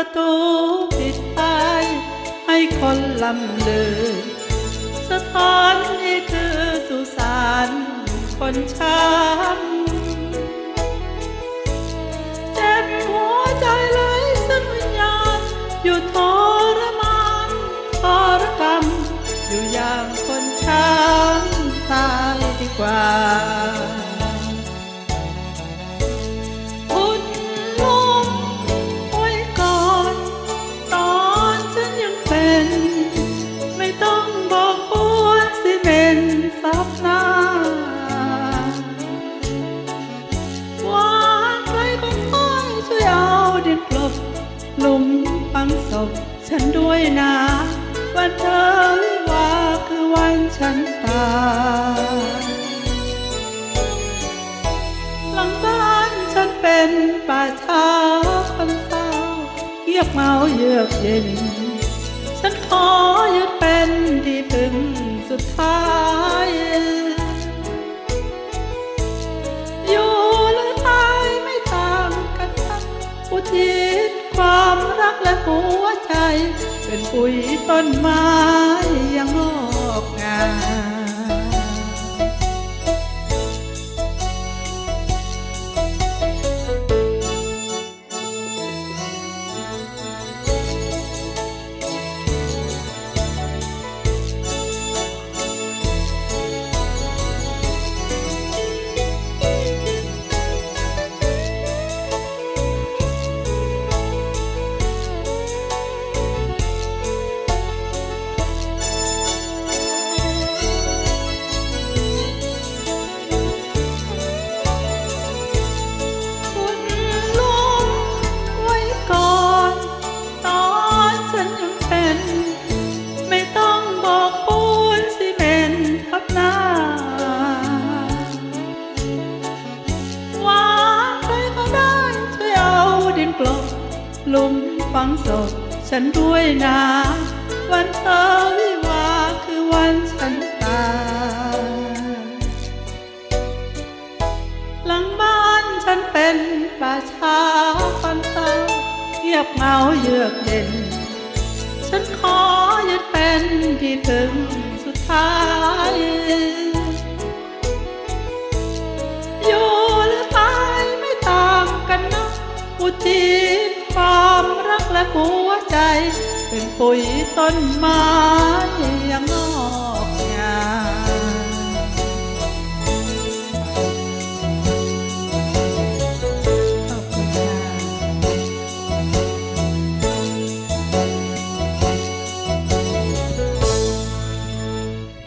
ประตูปิดไปให้คนลำเลือสถานนี้คือสุสานคนช้ำ ฉันด้วยนะ วันเธอวิวาคือวันฉันตายหลังบ้านฉันเป็นป่าช้าคนเศร้าเยียบเมาเยือกเย็น ฉันขอยึดเป็นที่พึ่งสุดท้ายอยู่หรือตายไม่ต่างกันนักอุทิศ ความรักและหัวใจ เป็นปุ๋ยต้นไม้ กลบลุมฝังศพฉันด้วยนะวันเธอวิวาคือวันฉันตายหลังบ้านฉันเป็นป่าช้าฟันเศร้าเงียบเงาเยือกเย็น ฉันขอยึดเป็นที่พึ่งสุดท้าย อุทิศความรักและหัวใจ เป็นปุ๋ยต้นไม้ยังงอก